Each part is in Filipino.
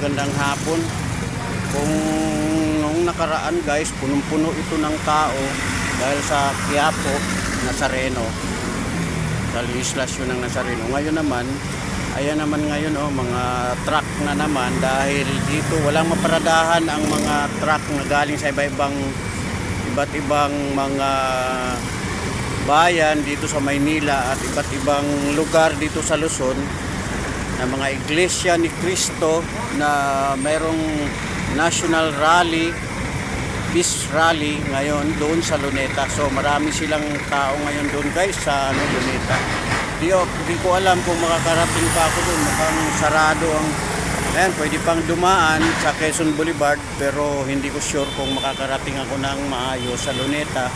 Gandang hapon. Kung nung nakaraan guys, punong-puno ito ng tao dahil sa Quiapo, Nazareno. Sa legislasyon ng Nazareno. Ngayon naman, ayan naman ngayon oh, mga truck na naman dahil dito walang maparadahan ang mga truck na galing sa iba-ibang iba't ibang mga bayan dito sa Maynila at iba't ibang lugar dito sa Luzon na mga iglesia ni Cristo na mayroong national rally, peace rally ngayon doon sa Luneta. So marami silang tao ngayon doon guys sa ano, Luneta. Di, di ko alam kung makakarating pa ako doon. Mukhang sarado ang Ayan, pwede pang dumaan sa Quezon Boulevard pero hindi ko sure kung makakarating ako ng maayos sa Luneta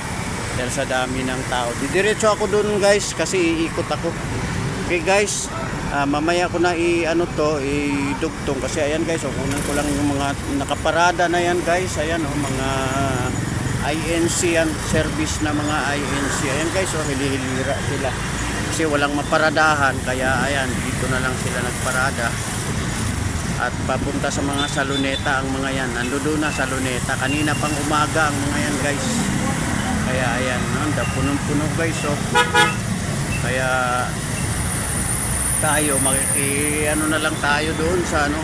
dahil sa dami ng tao. Didiretso ako doon guys kasi iikot ako. Okay guys, ah, mamaya ko na i ano to, idugtong kasi ayan guys, oh, kunan ko lang yung mga nakaparada na yan guys. Ayan oh, mga INC yan, service na mga INC. Ayan guys, oh, hilihilira sila. Kasi walang maparadahan kaya ayan, dito na lang sila nagparada at papunta sa mga saluneta ang mga yan. Nando doon na sa luneta. Kanina pang umaga ang mga yan guys. Kaya ayan, no? Punong-puno guys. Oh. Kaya tayo, makiki, ano na lang tayo doon sa ano.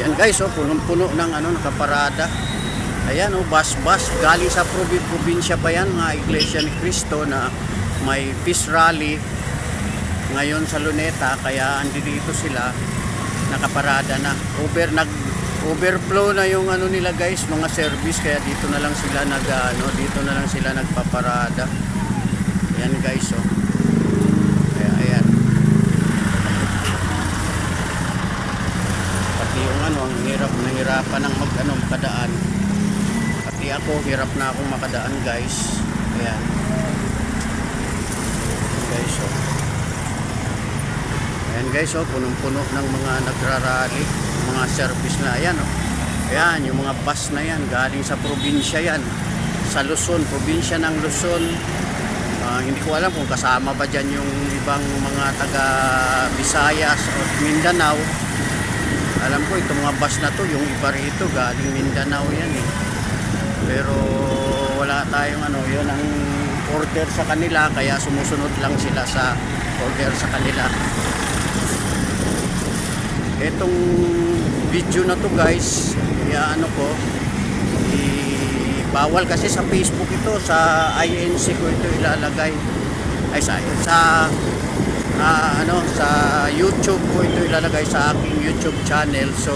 Yan guys, oh, punong-puno ng ano, nakaparada. Ayan, oh, bus-bus. Galing sa probi- probinsya pa yan, mga iglesia ni Cristo na may peace rally ngayon sa Luneta. Kaya andi dito sila nakaparada na. Over nag overflow na yung ano nila guys, mga service kaya dito na lang sila nag ano, dito na lang sila nagpaparada. Ayan guys, oh. Kaya ayan. Pati yung ano, ang hirap nahirapan ng mag ano, makadaan. Pati ako, hirap na akong makadaan guys. Ayan. Guys, oh. Ayan guys, oh, punong-puno ng mga nagrarally, mga service na ayan, oh. Ayan, yung mga bus na yan, galing sa probinsya yan. Sa Luzon, probinsya ng Luzon. Ah, hindi ko alam kung kasama ba dyan yung ibang mga taga Visayas o Mindanao. Alam ko itong mga bus na to, yung iba rito, galing Mindanao yan eh. Pero wala tayong ano, yun ang order sa kanila, kaya sumusunod lang sila sa order sa kanila etong video na to guys ano ko bawal kasi sa Facebook ito sa INC ko ito ilalagay ay sa sa ah, ano sa YouTube ko ito ilalagay sa aking YouTube channel. So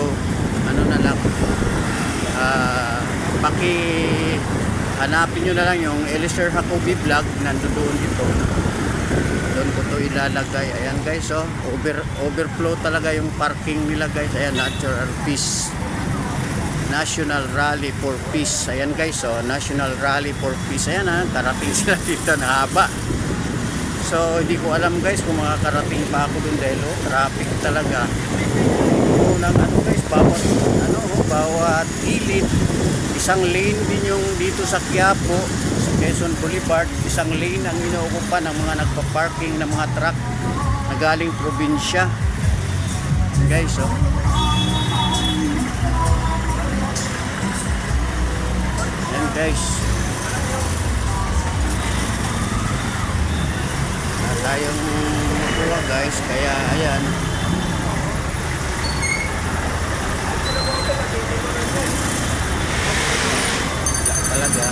ano na lang. Ah paki hanapin nyo na lang yung Elisir Jacobi vlog. Nandoon ito. Doon ko to ilalagay. Ayan guys oh. Over overflow talaga yung parking nila guys. Ayan natural peace. National Rally for Peace. Ayan guys oh. National Rally for Peace. Ayan ha karating sila dito. Na haba so hindi ko alam guys kung makakarating pa ako doon dahil oh traffic talaga unang ano guys bawat ano oh, bawat gilid. Isang lane din yung dito sa Quiapo sa Quezon Boulevard. Isang lane ang inuukupan ng mga nagpa-parking ng mga truck na galing probinsya. Guys oh. Yan guys. Na tayong guys. Kaya ayan talaga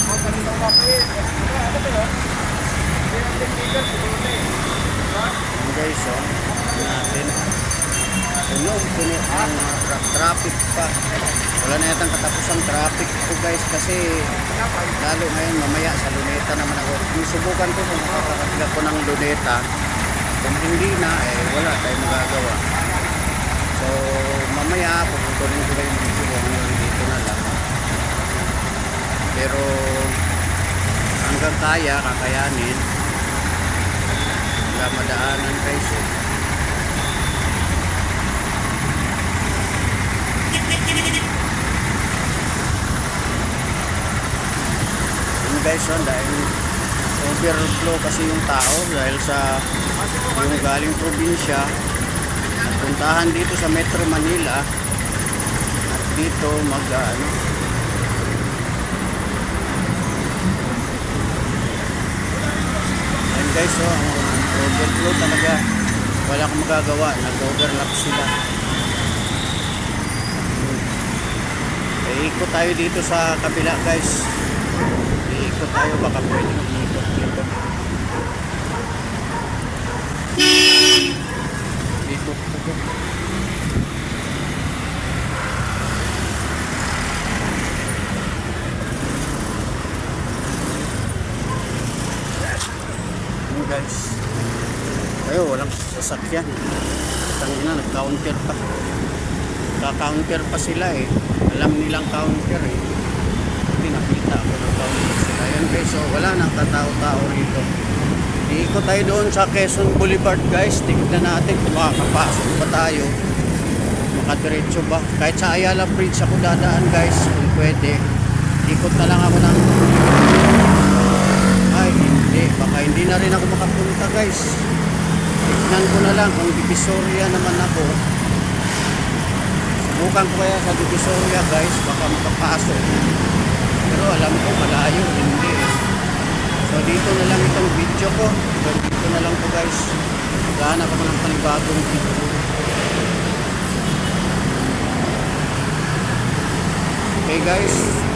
Yan guys, oh. Natin. Puno, puno ang tra- traffic pa. Wala na yatang katapos ang traffic ko guys kasi lalo ngayon mamaya sa Luneta naman ako. Sinusubukan ko kung makakakatiga ko ng Luneta. Kung hindi na, eh wala tayong magagawa. So, mamaya puputuloy ko yung video ko hanggang dito na lang. Pero hanggang kaya, kakayanin wala madaanan guys eh. Yun guys oh, dahil overflow kasi yung tao dahil sa yung galing probinsya puntahan dito sa Metro Manila dito mag ah, ano. Guys, oh, ang overflow talaga. Wala akong magagawa. Nag-overlap sila. Eh, ikot tayo dito sa kabila guys. Iikot tayo baka pwede mag-ikot dito. Ikot ko. Yun guys. Ayo, walang sasakyan. Tangina, nag-counter pa. Ka-counter pa sila eh. Alam nilang counter eh. Hindi nakita ako ng counter sila. Ayan guys, so wala nang katao-tao rito. Iikot tayo doon sa Quezon Boulevard guys. Tignan natin kung makakapasok pa tayo. Makadiretso ba? Kahit sa Ayala Bridge ako dadaan guys kung pwede. Ikot na lang ako ng ay, hindi. Baka hindi na rin ako makapunta, guys. Tignan ko na lang kung Divisoria naman ako. Subukan ko kaya sa Divisoria, guys. Baka makapasok. Pero alam ko, malayo. Hindi. So, dito na lang itong video ko. So, dito na lang po, guys. Maghanap ako ng panibagong video. Okay, guys.